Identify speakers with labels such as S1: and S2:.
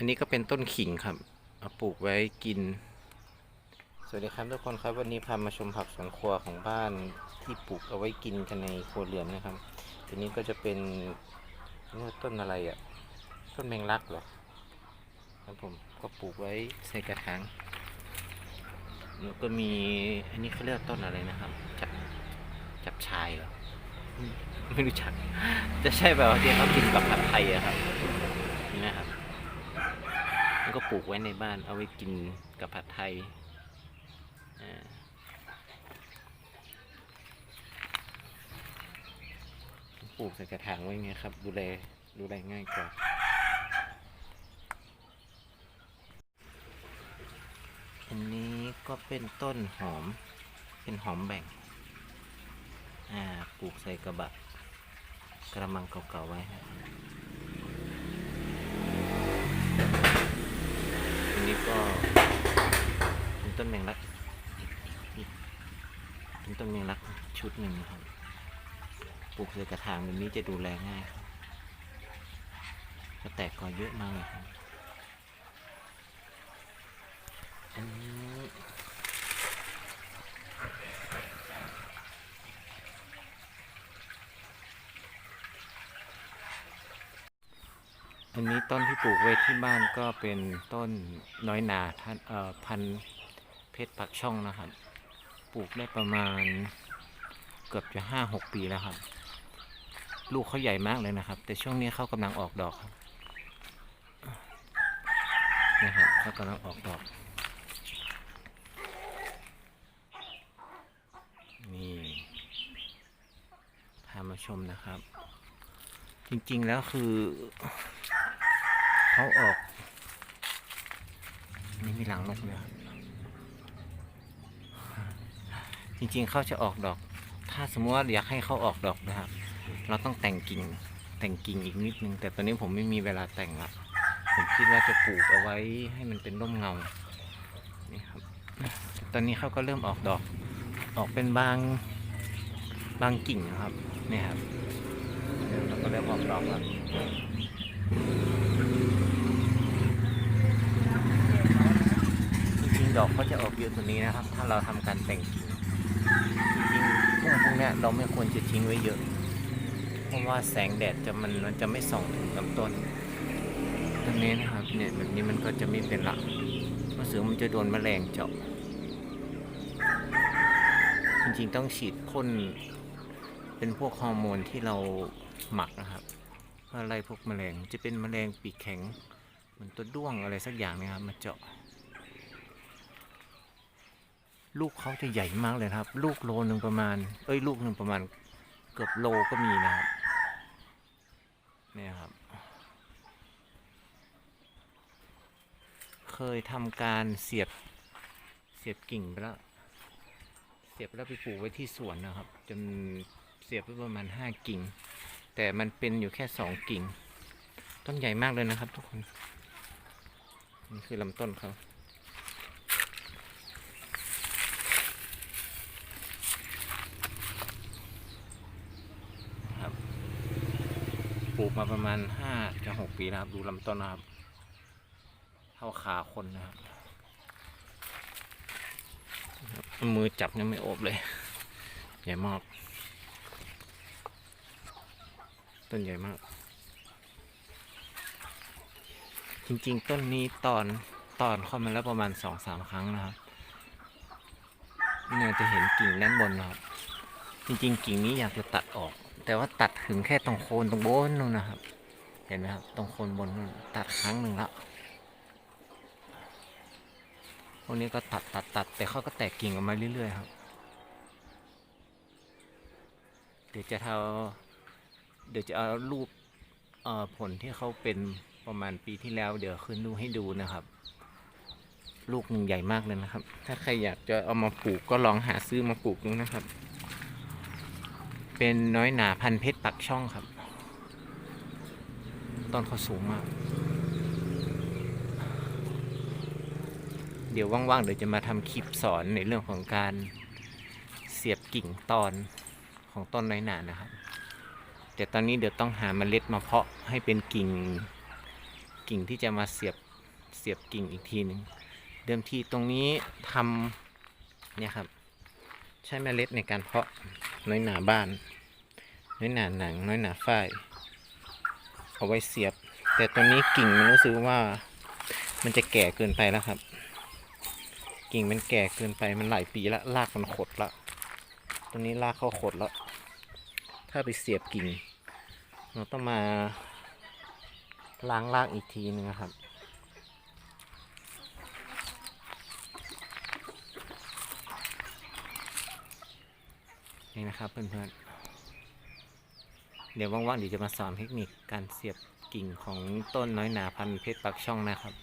S1: อันนี้ก็เป็นต้นขิงครับเอาปลูกไว้กิน สวัสดีครับทุกคนครับวันนี้พามาชมผักสวนครัวของบ้านที่ปลูกเอาไว้กินกันในครัวเรือนนะครับทีนี้ก็จะเป็นนี่ว่าต้นอะไรอะ่ะ ต้นแมงลักเหรอครับผมก็ปลูกไว้ใส่กระถางแล้วก็มีอันนี้เขาเรียกต้นอะไรนะครับ จับจับชายเหรอไม่รู้จัก จะใช่แบบว่าที่เขากินกับผัดไทยอะครับ ก็ปลูกไว้ในบ้านเอาไว้กินกับผัดไทยปลูกใส่กระถางไว้ไงครับ ดูแลดูแลง่ายกว่าอันนี้ก็เป็นต้นหอม เป็นหอมแบ่ง อ่า ปลูกใส่กระบะ กระมังเก่าๆไว้ครับอั นี้ก็เป็นต้นแมงลักอีกเป็นต้นแมงลักชุดหนึ่งครับ ปลูกใส่กระถางแบบนี้จะดูแลง่ายครับก็แตกกอเยอะมากเลยครับอันนี้ อันนี้ต้นที่ปลูกไว้ที่บ้านก็เป็นต้นน้อยนาท่านเอ่อพันเพชรปักช่องนะครับ ปลูกได้ประมาณเกือบจะห้าหกปีแล้วครับ ลูกเขาใหญ่มากเลยนะครับ แต่ช่วงนี้เขากำลังออกดอกครับนะครับเขากำลังออกดอกนี่พามาชมนะครับ จริงๆแล้วคือ เขาออก นี่มีหลังนกเลยครับจริงๆเขาจะออกดอก ถ้าสมมติว่าอยากให้เขาออกดอกนะครับ เราต้องแต่งกิ่งแต่งกิ่งอีกนิดนึง แต่ตอนนี้ผมไม่มีเวลาแต่งละผมคิดว่าจะปลูกเอาไว้ให้มันเป็นร่มเงานี่ครับตอนนี้เขาก็เริ่มออกดอก ออกเป็นบางบางกิ่งนะครับเนี่ยครับเราก็เริ่มออกดอกแล้วจริงๆ ดอกก็จะออกเยอะกว่านี้นะครับ ถ้าเราทำการแต่งกิ่งจริงๆพวกพวกนี้เราไม่ควรจะทิ้งไว้เยอะ เพราะว่าแสงแดดจะมันมันจะไม่ส่องถึงลำต้นตรงนี้นะครับเนี่ยแบบนี้มันก็จะไม่เป็นละเพราะเสือมันจะโดนแมลงเจาะจริงๆต้องฉีดพ่นเป็นพวกฮอร์โมนที่เราหมักนะครับเพื่อไล่พวกแมลงจะเป็นแมลงปีกแข็งเหมือนตัวด้วงอะไรสักอย่างนะครับมาเจาะ ลูกเขาจะใหญ่มากเลยครับ ลูกโลหนึ่งประมาณ เอ้ยลูกหนึ่งประมาณ เกือบโลก็มีนะครับเนี่ยครับ เคยทำการเสียบเสียบกิ่งไปแล้ว เสียบแล้วไปปลูกไว้ที่สวนนะครับ จนเสียบไปประมาณห้ากิ่ง แต่มันเป็นอยู่แค่สองกิ่ง ต้นใหญ่มากเลยนะครับทุกคน นี่คือลำต้นเขาครับปลู กมาประมาณห้าจะหกปีแล้วครับ ดูลำต้นนะครับ เท่าขาคนนะครับ มือจับยังไม่อบเลย ใหญ่มาก ต้นใหญ่มาก จริงๆ ต้นนี้ตอนตอนเข้ามาแล้วประมาณสองสามครั้งนะครับเนี่ยจะเห็นกิ่งด้านบนนะครับ จริงๆกิ่งนี้อยากจะตัดออก แต่ว่าตัดถึงแค่ตรงโคนตรงบนนู่นนะครับ เห็นไหมครับ ตรงโคนบนนู่นตัดครั้งหนึ่งแล้วพวกนี้ก็ตัดตัดตัด แต่เขาก็แตกกิ่งออกมาเรื่อยๆครับเดี๋ยวจะเอาเดี๋ยวจะเอารูปเอ่อผลที่เขาเป็นประมาณปีที่แล้ว เดี๋ยวขึ้นรูให้ดูนะครับ ลูกหนึ่งใหญ่มากเลยนะครับ ถ้าใครอยากจะเอามาปลูกก็ลองหาซื้อมาปลูกดูนะครับ เป็นน้อยหนาพันเพชรปักช่องครับ ต้นเขาสูงมาก เดี๋ยวว่างๆ เดี๋ยวจะมาทำคลิปสอนในเรื่องของการเสียบกิ่งตอนของต้นน้อยหนานะครับ แต่ตอนนี้เดี๋ยวต้องหาเมล็ดมาเพาะให้เป็นกิ่งกิ่งที่จะมาเสียบเสียบกิ่งอีกทีหนึ่งเดิมทีตรงนี้ทำเนี่ยครับ ใช้เมล็ดในการเพาะน้อยหนาบ้าน น้อยหนาหนัง น้อยหนาฝ้าย เอาไว้เสียบ แต่ตรงนี้กิ่งมันรู้สึกว่ามันจะแก่เกินไปแล้วครับ กิ่งมันแก่เกินไปมันหลายปีแล้วรากมันขดล้วตรงนี้รากเข้าขดแล้ว ถ้าไปเสียบกิ่ง เราต้องมาล้างรากอีกทีนึงครับี่นะครับเพื่อนๆ เดี๋ยวว่างๆเดี๋ยวจะมาสอนเทคนิคการเสียบกิ่งของต้นน้อยหนาพันธุ์เพชรปักช่องนะครับ